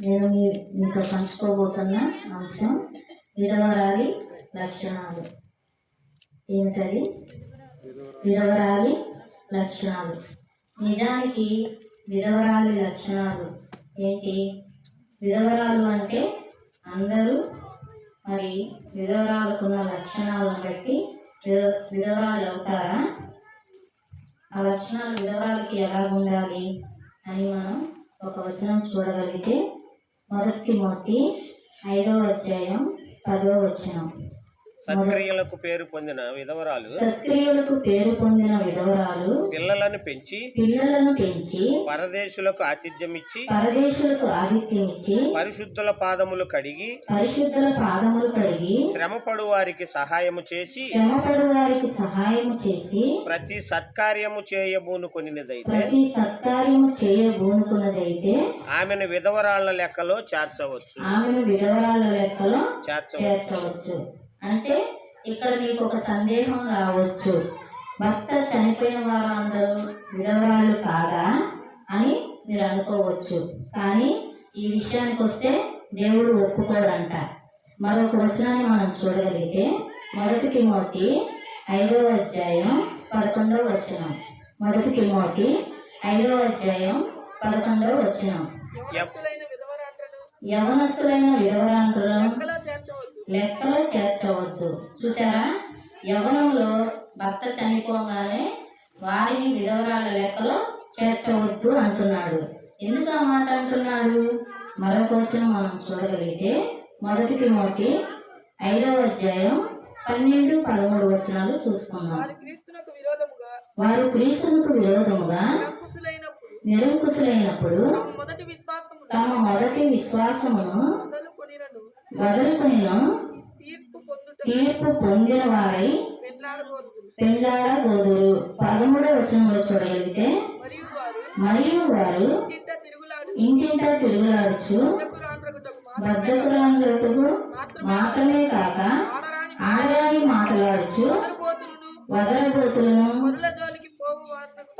నేను మీ మీతో పంచుకోబోతున్న అంశం విధవరాలి లక్షణాలు. ఏమిటది విరవరాలి లక్షణాలు. నిజానికి విరవరాలి లక్షణాలు ఏంటి? విరవరాలు అంటే అందరూ మరి విధవరాలకున్న లక్షణాలను బట్టి విధవరాలు అవుతారా? ఆ లక్షణాలు విధవరాలకి ఎలా ఉండాలి అని మనం ఒక వచనం చూడగలిగితే మొదటి మోతి ఐదవ అధ్యాయం పదవ వచనం. సత్క్రియలకు పేరు పొందిన విధవరాలు. సత్క్రియలకు పేరు పొందిన విధవరాలు పిల్లలను పెంచి పిల్లలను పెంచి పరదేశులకు ఆతిథ్యం ఇచ్చి పరదేశులకు ఆతిథ్యం ఇచ్చి పరిశుద్ధుల పాదములు కడిగి పరిశుద్ధుల పాదములు కడిగి శ్రమపడు వారికి సహాయము చేసి శ్రమపడు వారికి సహాయం చేసి ప్రతి సత్కార్యము చేయబూనుకొనిదైతే ప్రతి సత్కార్యము చేయబూనుకున్నదైతే ఆమెను విధవరాళ్ళ లెక్కలో చేర్చవచ్చు. ఆమెను విధవరాల లెక్కలో చేర్చవచ్చు. చేర్చవచ్చు. అంటే ఇక్కడ మీకు ఒక సందేహం రావచ్చు. భర్త చనిపోయిన వారందరూ విధవరాళ్ళు కాదా అని మీరు అనుకోవచ్చు. కానీ ఈ విషయానికి వస్తే దేవుడు ఒప్పుకోడంట. మరొక వచనాన్ని మనం చూడగలిగితే మొదటి తిమోతి ఐదవ అధ్యాయం పదకొండవ వచనం. మొదటి తిమోతి ఐదవ అధ్యాయం పదకొండవ వచనం. యవనస్తులైన విధవరాంటులను లెక్కలో చేర్చవద్దు. చూసారా యవనంలో భర్త చనిపోగానే వారిని విధవరాల లెక్కలో చేర్చవద్దు అంటున్నాడు. ఎందుకు ఆ మాట అంటున్నాడు? మరొక వచనం మనం చూడగలిగితే మొదటి తిమోతి ఐదవ అధ్యాయం పన్నెండు పదమూడు వచనాలు చూసుకుందాం. వారి క్రీస్తునకు విరోధముగా నిరంకుశులైనప్పుడు తమ మొదటి విశ్వాసమును వదులుకొనిను తీర్పు పొందిన వారై పెండ్లాడగోరుదురు. పెండాడగోదురు పదమూడవ వచనంలో చూడగలిగితే మరియు వారు ఇంటింటా తిరుగులాడుచు బద్ధకురాండ్రకుకు మాత్రమే కాక ఆడరాని మాట్లాడుచు వారు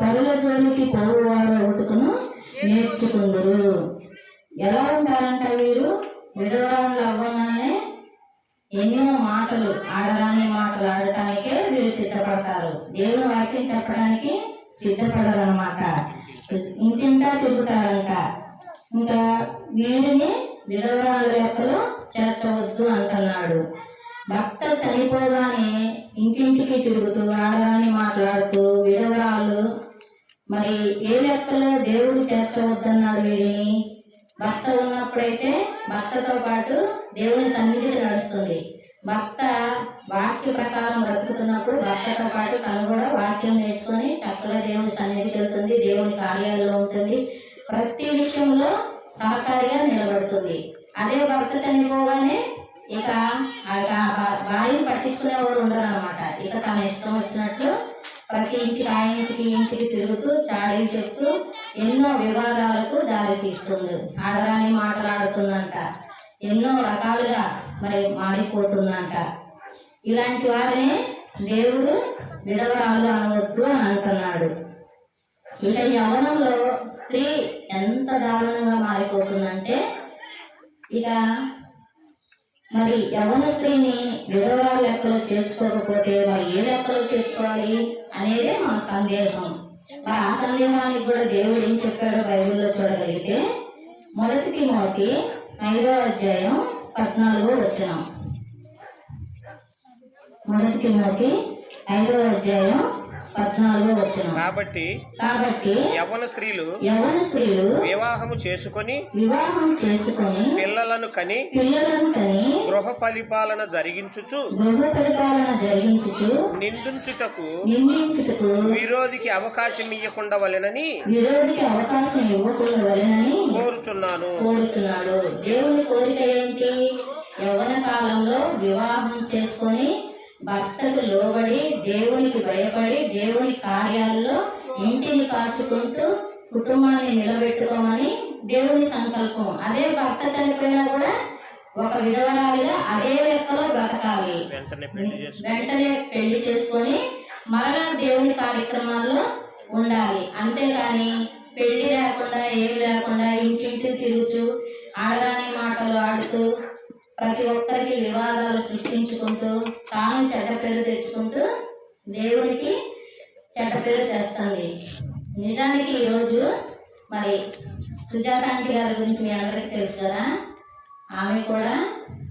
పరుల జోలికి పోవువారు ఒకటుకును నేర్చుకుందరు. ఎలా ఉంటారంట వీరు? విధవరాలు అవ్వగానే ఎన్నో మాటలు ఆడరాని మాటలు ఆడటానికే వీరు సిద్ధపడతారు. దేవుని వాక్యం చెప్పడానికి సిద్ధపడరు అనమాట ఇంటింటా తిరుగుతారంట. ఇంకా వీడిని విధవరాలు లెక్కలో చేర్చవద్దు అంటున్నాడు. భక్త చనిపోగానే ఇంటింటికి తిరుగుతూ ఆడరాని మాట్లాడుతూ విధవరాలు మరి ఏ లెక్కలో దేవుడు చేర్చవద్దన్నాడు వీరిని భక్త ఉన్నప్పుడైతే భక్తతో పాటు దేవుని సన్నిధి నడుస్తుంది. భక్త వాక్య ప్రకారం బ్రతుకుతున్నప్పుడు భక్తతో పాటు తను కూడా వాక్యం నేర్చుకొని చక్కగా దేవుని సన్నిధికి వెళ్తుంది దేవుని కార్యాలలో ఉంటుంది. ప్రతి విషయంలో సహకారిగా నిలబడుతుంది. అదే భర్త చనిపోగానే ఇక ఆ యొక్క భార్యను పట్టించుకునేవారు ఉండరు అనమాట ఇక తన ఇష్టం వచ్చినట్లు ప్రతి ఇంటికి ఆ ఇంటికి ఇంటికి తిరుగుతూ చాడీలు చెప్తూ ఎన్నో వివాదాలకు దారితీస్తుంది. ఆడరాని మాట్లాడుతుందంట. ఎన్నో రకాలుగా మరి మారిపోతుందంట. ఇలాంటి వారిని దేవుడు విడవరాలు అనవద్దు అని అంటున్నాడు. ఇక యవనంలో స్త్రీ ఎంత దారుణంగా మారిపోతుందంటే ఇక మరి యవన స్త్రీని విధవరాలు లెక్కలో చేర్చుకోకపోతే మరి ఏ లెక్కలో చేర్చుకోవాలి అనేదే మన సందేహం. మరి ఆ సందేహానికి కూడా దేవుడు ఏం చెప్పాడో బైబిల్లో చూడగలిగితే మొదటి మోకి ఐదవ అధ్యాయం పద్నాలుగో వచనం. మొదటి మోకి ఐదవ అధ్యాయం పద్నాలుగో కాబట్టి కాబట్టి యవ్వన స్త్రీలు యవన స్త్రీలు వివాహము చేసుకొని వివాహం చేసుకొని పిల్లలను కని పిల్లలను కని గృహ పరిపాలన జరిగించుచు గృహ పరిపాలన జరిగించుచు నిందించుటకు నిందించుటకు విరోధికి అవకాశం ఇవ్వకుండా వలెనని విరోధికి అవకాశం ఇవ్వకుండా వలనని కోరుచున్నాను. కోరుచున్నాడు. దేవుని కోరిక ఏంటి? యవన కాలంలో వివాహం చేసుకొని భర్తకు లోబడి దేవునికి భయపడి దేవుని కార్యాల్లో ఇంటిని కాచుకుంటూ కుటుంబాన్ని నిలబెట్టుకోమని దేవుని సంకల్పం. అదే భర్త చనిపోయినా కూడా ఒక విధవరాలిగా అదే లెక్కలో బ్రతకాలి. వెంటనే పెళ్ళి చేసుకొని. మరలా దేవుని కార్యక్రమాల్లో ఉండాలి. అంతేగాని పెళ్ళి లేకుండా ఏమి లేకుండా ఇంటింటి తిరుగుచు ఆడరాని మాటలు ఆడుతూ ప్రతి ఒక్కరికి వివాదాలు సృష్టించుకుంటూ తాను చెడ్డ పేరు తెచ్చుకుంటూ దేవునికి చెడ్డ పేరు తెస్తుంది నిజానికి ఈరోజు మరి సుజాత ఆంటీ గారి గురించి మీ అందరికీ తెలుసు కదా ఆమె కూడా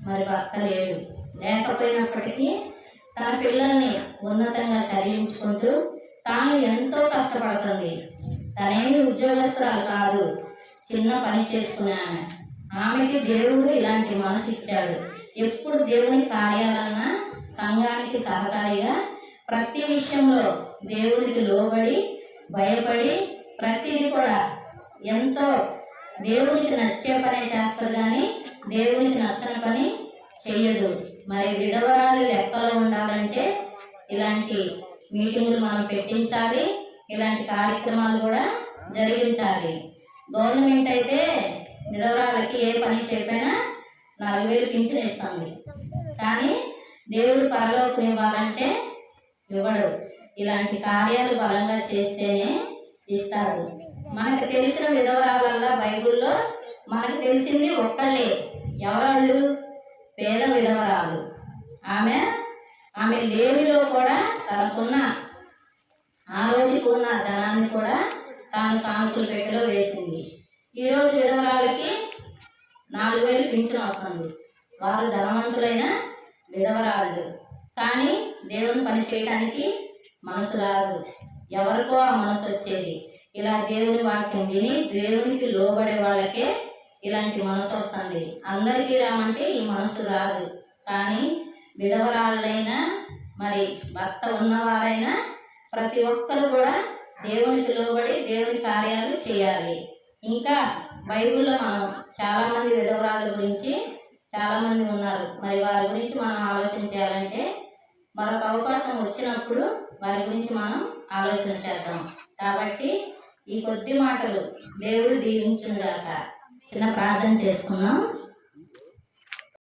మరి భర్త లేడు. లేకపోయినప్పటికీ తన పిల్లల్ని ఉన్నతంగా చదివించుకుంటూ తాను ఎంతో కష్టపడుతుంది. తనేమి ఉద్యోగస్తురాలు కాదు చిన్న పని చేసుకునే ఆమె. ఆమెకి దేవుడు ఇలాంటి మనసు ఇచ్చాడు. ఎప్పుడు దేవుని కార్యాలన్నా సంఘానికి సహకారిగా ప్రతి విషయంలో దేవునికి లోబడి భయపడి ప్రతిదీ కూడా ఎంతో దేవునికి నచ్చే పని చేస్తారు కానీ దేవునికి నచ్చని పని చేయదు మరి విధవరాలు లెక్కలో ఉండాలంటే ఇలాంటి మీటింగులు మనం పెట్టించాలి. ఇలాంటి కార్యక్రమాలు కూడా జరిగించాలి. గవర్నమెంట్ అయితే విధవరాలకి ఏ పని చెప్పినా నాలుగు వేలు పింఛన్ ఇస్తుంది. కానీ దేవుడు పరలోకం ఇవ్వాలంటే ఇవ్వడు. ఇలాంటి కార్యాలు బలంగా చేస్తేనే ఇస్తాడు. మనకు తెలిసిన విధవరాలల్లా బైబిల్లో మనకు తెలిసింది ఒక్కళ్ళే. ఎవరాళ్ళు? పేద విధవరాలు. ఆమె ఆమె లేవిలో కూడా తనకున్న ఆ రోజుకున్న ధనాన్ని కూడా తాను కానుకలు పెట్టెలో వేసింది. ఈరోజు విధవరాలకి నాలుగు వేలు పింఛన్ వస్తుంది. వారు ధనవంతులైన విధవరాలు కానీ దేవుని పని చేయడానికి మనసు రాదు. ఎవరికో ఆ మనసు వచ్చేది. ఇలా దేవుని వాక్యం విని దేవునికి లోబడే వాళ్ళకే ఇలాంటి మనసు వస్తుంది. అందరికీ రామంటే ఈ మనసు రాదు. కానీ విధవరాళ్ళైనా మరి భర్త ఉన్నవారైనా ప్రతి ఒక్కరు కూడా దేవునికి లోబడి దేవుని కార్యాలు చేయాలి. ఇంకా బైబిల్లో మనం చాలామంది విధవరాళ్ళ గురించి చాలామంది ఉన్నారు. మరి వారి గురించి మనం ఆలోచన చేయాలంటే మరొక అవకాశం వచ్చినప్పుడు వారి గురించి మనం ఆలోచన చేద్దాం. కాబట్టి ఈ కొద్ది మాటలు దేవుడు దీవించుగాక చిన్న ప్రార్థన చేసుకున్నాం